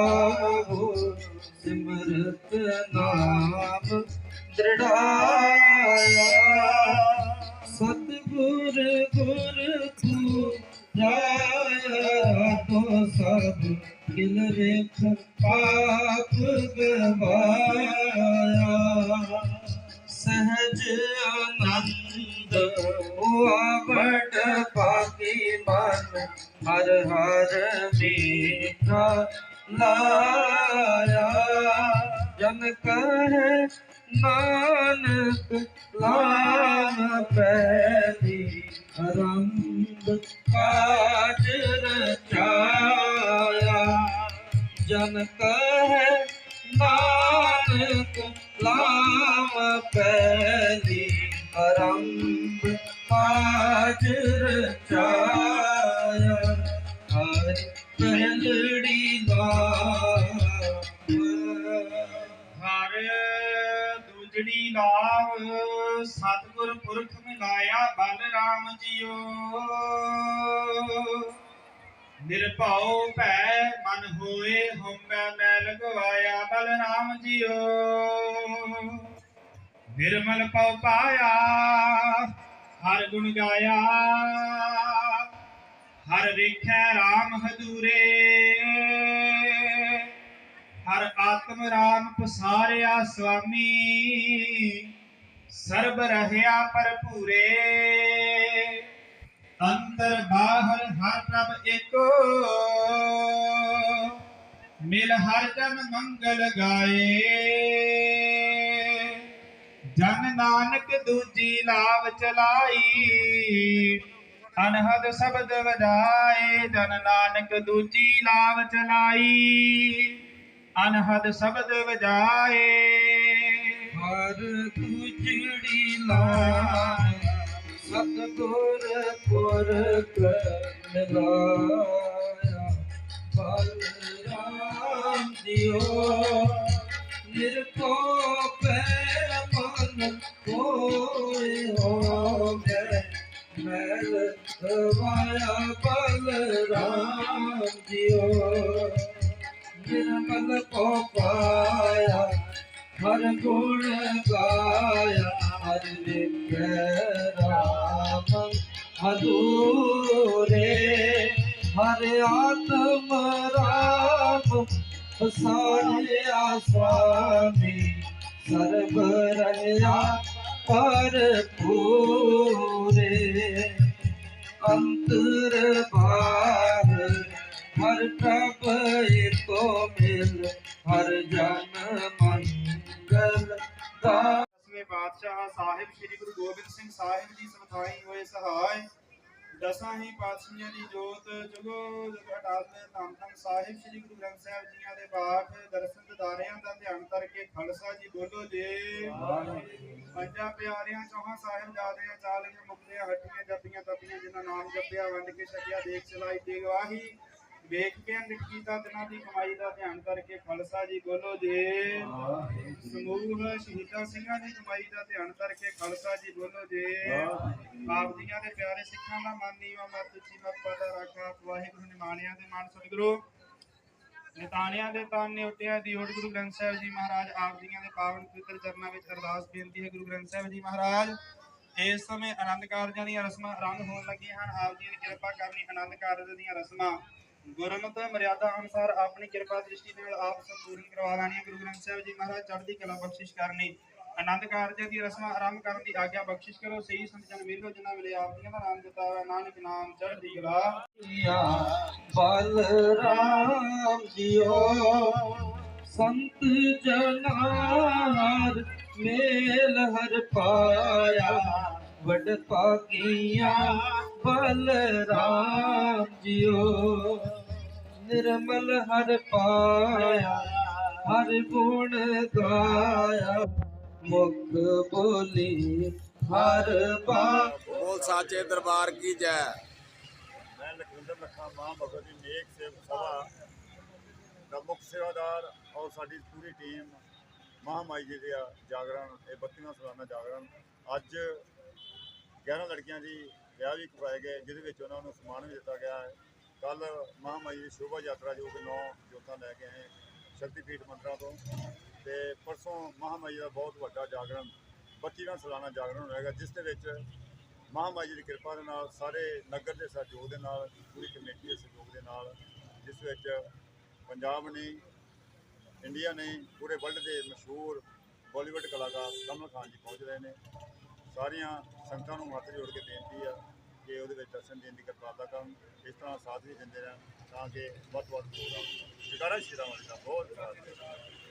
ਆਵੋ ਸਿਮਰਤ ਨਾਮ ਦ੍ਰਿੜਾਇਆ। ਸਤਿਗੁਰ ਗੁਰ ਤੂੰ ਰਾਇਆ ਤੋ ਸਭ ਗਿਲ ਵੇਖ ਪਾਪ ਗਵਾਇਆ। ਸਹਜ ਆਨੰਦ ਹੋਆ ਬਟ ਪਾਕੀ ਮਨ, ਹਰ ਹਰ ਮੇ ਲਾਇਆ ਜਨ ਕਹੇ, ਨਾਨਕ ਲਾਮ ਪੈਦੀ ਆਰੰਭ ਕਾਜ ਰਚਾਇਆ। ਜਨ ਕਹੈ, ਨਾਨਕ ਲਾਮ ਪੈਲੀ ਆਰੰਭ ਕਾਜ ਰਚਾਇਆ। ਦੂਜੜੀ ਲਾਭ ਸਤਿਗੁਰ ਪੁਰਖ ਮਿਲਾਇਆ, ਬਲ ਰਾਮ ਜੀਓ। ਨਿਰਭਉ ਭੈ ਮਨ ਹੋਏ, ਹਉਮੈ ਮੈਂ ਲਗਵਾਇਆ, ਬਲ ਰਾਮ ਜੀਓ। ਨਿਰਮਲ ਪਉ ਪਾਇਆ, ਹਰ ਗੁਣ ਗਾਇਆ। ਹਰ ਵੇਖੈ ਰਾਮ ਹਦੂਰੇ ਹਰ ਆਤਮ ਰਾਮ ਪਸਾਰਿਆ ਸੁਆਮੀ ਸਰਬ ਰਹਿਆ ਭਰਪੂਰੇ। ਅੰਤਰ ਬਾਹਰ ਹਰ ਪ੍ਰਭ ਏਕੋ। ਮਿਲ ਹਰ ਜਨ ਮੰਗਲ ਗਾਏ। ਜਨ ਨਾਨਕ ਦੂਜੀ ਲਾਭ ਚਲਾਈ। ਅਨਹਦ ਸ਼ਬਦ ਵਜਾਏ। ਜਨ ਨਾਨਕ ਦੂਜੀ ਲਾਭ ਚਲਾਈ। ਅਨਹਦ ਸ਼ਬਦ ਵਜਾਏ। ਹਰ ਤੁਝੜੀ ਲਾ ਸਤਗੁਰ ਪੁਰਖ ਮਿਲਾਇਆ ਬਲ ਰਾਮ ਦਿਓ ਨਿਰਕੋ ਪੈ ਮਨ ਹੋਏ ਹੋਵੇ। ਮੈਲ ਵਾਇਆ ਬਲ ਰਾਮ ਦਿਓ, ਨਿਰਮਲ ਕੋ ਪਾਇਆ ਹਰ ਗੁਣ ਗਾਇਆ ਹਰ ਵਿਖੇ ਹਦੂਰੇ ਹਰ ਆਤਮ ਰਾਮ। ਸਾਰਿਆ ਸੁਆਮੀ ਸਰਬ ਰਹਿਆ ਪਰ ਪੂਰੇ ਅੰਤਰ ਪਾਤਸ਼ਾਹ ਸਾਹਿਬ ਸ੍ਰੀ ਗੁਰੂ ਗੋਬਿੰਦ ਸਿੰਘ ਸਾਹਿਬ ਜੀ ਸਮਥਾਈ ਹੋਏ ਸਹਾਇ। ਦਸਾਂ ਹੀ ਪਾਤਸ਼ਾਹਾਂ ਦੀ ਜੋਤ ਜਗੋ ਜਗ ਅਟਾਲ ਧੰਨ ਧੰਨ ਸਾਹਿਬ ਸ੍ਰੀ ਗੁਰੂ ਗ੍ਰੰਥ ਸਾਹਿਬ ਜੀਆਂ ਦੇ ਬਾਖ ਦਰਸ਼ਨ ਦਿਦਾਰਿਆਂ ਦਾ ਧਿਆਨ ਕਰਕੇ ਖਾਲਸਾ ਜੀ ਬੋਲੋ ਜੇ। ਪੰਜਾਂ ਪਿਆਰਿਆਂ, ਚੌਹਾਂ ਸਾਹਿਬ ਜਾਦਿਆਂ ਚਾਲੀਆਂ ਮੁਕਤਿਆਂ, ਹੱਟੀਆਂ ਜੱਪੀਆਂ ਤਪੀਆਂ, ਜਿਨ੍ਹਾਂ ਨਾਮ ਜਪਿਆ, ਵੰਡ ਕੇ ਛਕਿਆ, ਦੇਖ ਚਲਾਈ ਤੇ ਗਵਾਹੀ ਵੇਖ ਕੇ ਅੰਡਿਤ ਕੀਤਾ ਦਿਨਾਂ ਦੀ ਕਮਾਈ ਦਾ ਧਿਆਨ ਕਰਕੇ ਖਾਲਸਾ ਜੀ ਬੋਲੋ ਜੀ। ਸਮੂਹ ਸ਼ਹੀਦਾਂ ਸਿੰਘਾਂ ਦੀ ਕਮਾਈ ਦਾ ਧਿਆਨ ਕਰਕੇ ਖਾਲਸਾ ਜੀ ਬੋਲੋ ਜੀ। ਆਪ ਜੀਆਂ ਦੇ ਪਿਆਰੇ ਸਿੱਖਾਂ ਦਾ ਮਨ ਨੀਵਾ ਮਤ ਉੱਚੀ ਮਤ ਪਤਾ ਰੱਖਾ। ਵਾਹਿਗੁਰੂ ਨਿਮਾਣਿਆਂ ਦੇ ਮਨ ਸਤਿਗੁਰੂ। ਨਿਤਾਣਿਆਂ ਦੇ ਤਾਨ ਨਿਉਟਿਆਂ ਦੀ ਓਟ ਗੁਰੂ ਗ੍ਰੰਥ ਸਾਹਿਬ ਜੀ ਮਹਾਰਾਜ, ਆਪ ਜੀਆਂ ਦੇ ਪਾਵਨ ਪਵਿੱਤਰ ਚਰਨਾਂ ਵਿੱਚ ਅਰਦਾਸ ਬੇਨਤੀ ਹੈ ਗੁਰੂ ਗ੍ਰੰਥ ਸਾਹਿਬ ਜੀ ਮਹਾਰਾਜ। ਇਸ ਸਮੇਂ ਆਨੰਦ ਕਾਰਜਾਂ ਦੀਆਂ ਰਸਮਾਂ ਆਰੰਭ ਹੋਣ ਲੱਗੀਆਂ ਹਨ। ਆਪ ਜੀ ਦੀ ਕਿਰਪਾ ਕਰਨੀ ਆਨੰਦ ਕਾਰਜ ਦੀਆਂ ਰਸਮਾਂ। ਗੁਰਮਤ ਮਰਿਆਦਾ ਅਨੁਸਾਰ ਆਪਣੀ ਕਿਰਪਾ ਦ੍ਰਿਸ਼ਟੀ ਨਾਲ ਆਪ ਸੰਪੂਰਨ ਕਰਵਾ ਲੈਣੀ ਗੁਰੂ ਗ੍ਰੰਥ ਸਾਹਿਬ ਜੀ ਮਹਾਰਾਜ, ਚੜ੍ਹਦੀ ਕਲਾ ਬਖਸ਼ਿਸ਼ ਕਰਨੀ। ਆਨੰਦ ਕਾਰਜ ਦੀ ਰਸਮਾਂ ਆਰੰਭ ਕਰਨ ਦੀ ਆਗਿਆ ਬਖਸ਼ਿਸ਼ ਕਰੋ। ਸਹੀ ਸੰਤ ਜਨ ਮਿਲੋ, ਜਿਨ੍ਹਾਂ ਵੇਲੇ ਆਪ ਜੀਆਂ ਦਾ ਨਾਮ ਜਤਾਵਾ ਨਾਨਕ ਨਾਮ ਚੜ੍ਹਦੀ ਕਲਾ ਬਲ ਰਾਮ ਜੀਓ। ਸੰਤ ਜਨਾਰ ਮੇਲ ਹਰ ਪਾਇਆ। ਵਡ ਪਾਗੀਆਂ ਬਲ ਰਾਮ ਜੀਓ। ਨਿਰਮਲ ਹਰ ਪਾਇਆ ਹਰ ਗੁਣ ਗਾਇਆ। ਮੁਖ ਬੋਲੀ ਹਰ ਬਾ ਬੋਲ ਸਾਚੇ ਦਰਬਾਰ ਕੀ ਜੈ। ਮੈਂ ਲਖਵਿੰਦਰ ਲੱਖਾ ਮਾਂ ਭਗਤ ਦੀ ਨੇਕ ਸੇਵਕ ਸਭਾ ਦਾ ਮੁੱਖ ਸੇਵਾਦਾਰ ਔਰ ਸਾਡੀ ਪੂਰੀ ਟੀਮ ਮਹਾਮਾਈ ਜੀ ਦੇ ਜਾਗਰਣ ਇਹ 32ਵਾਂ ਸਾਲਾਨਾ ਜਾਗਰਣ। ਅੱਜ 11 ਲੜਕੀਆਂ ਦੀ ਵਿਆਹ ਵੀ ਕਰਵਾਏ ਗਏ, ਜਿਹਦੇ ਵਿੱਚ ਉਹਨਾਂ ਨੂੰ ਸਨਮਾਨ ਵੀ ਦਿੱਤਾ ਗਿਆ ਹੈ। ਕੱਲ ਮਹਾਮਾਈ ਦੀ ਸ਼ੋਭਾ ਯਾਤਰਾ ਜੋ ਕਿ 9 ਜੋਤਾਂ ਲੈ ਕੇ ਆਏ ਸ਼ਕਤੀਪੀਠ ਮੰਦਰਾਂ ਤੋਂ ਤੇ ਪਰਸੋਂ ਮਹਾਮਾਈ ਦਾ ਬਹੁਤ ਵੱਡਾ ਜਾਗਰਣ 32ਵਾਂ ਸਾਲਾਨਾ ਜਾਗਰਣ ਹੋਏਗਾ ਜਿਸ ਦੇ ਵਿੱਚ ਮਹਾਮਾਈ ਜੀ ਦੀ ਕਿਰਪਾ ਦੇ ਨਾਲ ਸਾਰੇ ਨਗਰ ਦੇ ਸਹਿਯੋਗ ਦੇ ਨਾਲ, ਪੂਰੀ ਕਮੇਟੀ ਦੇ ਸਹਿਯੋਗ ਦੇ ਨਾਲ, ਜਿਸ ਵਿੱਚ ਪੰਜਾਬ ਨੇ, ਇੰਡੀਆ ਨੇ, ਪੂਰੇ ਵਰਲਡ ਦੇ ਮਸ਼ਹੂਰ ਬਾਲੀਵੁੱਡ ਕਲਾਕਾਰ ਕਮਲ ਖਾਨ ਜੀ ਪਹੁੰਚ ਰਹੇ ਨੇ। ਸਾਰੀਆਂ ਸੰਗਤਾਂ ਨੂੰ ਹੱਥ ਜੋੜ ਕੇ ਬੇਨਤੀ ਆ ਕਿ ਉਹਦੇ ਵਿੱਚ ਦਰਸ਼ਨ ਦੇਣ ਦੀ ਕਿਰਪਾਲਤਾ ਕਰਨ ਇਸ ਤਰ੍ਹਾਂ ਸਾਥ ਵੀ ਦਿੰਦੇ ਰਹਿਣ ਤਾਂ ਕਿ ਵੱਧ ਤੋਂ ਵੱਧ ਪ੍ਰੋਗਰਾਮ ਜਗਾਰਾ ਸ਼੍ਰੀ ਰਾਮ ਦਾ ਬਹੁਤ ਧੰਨਵਾਦ।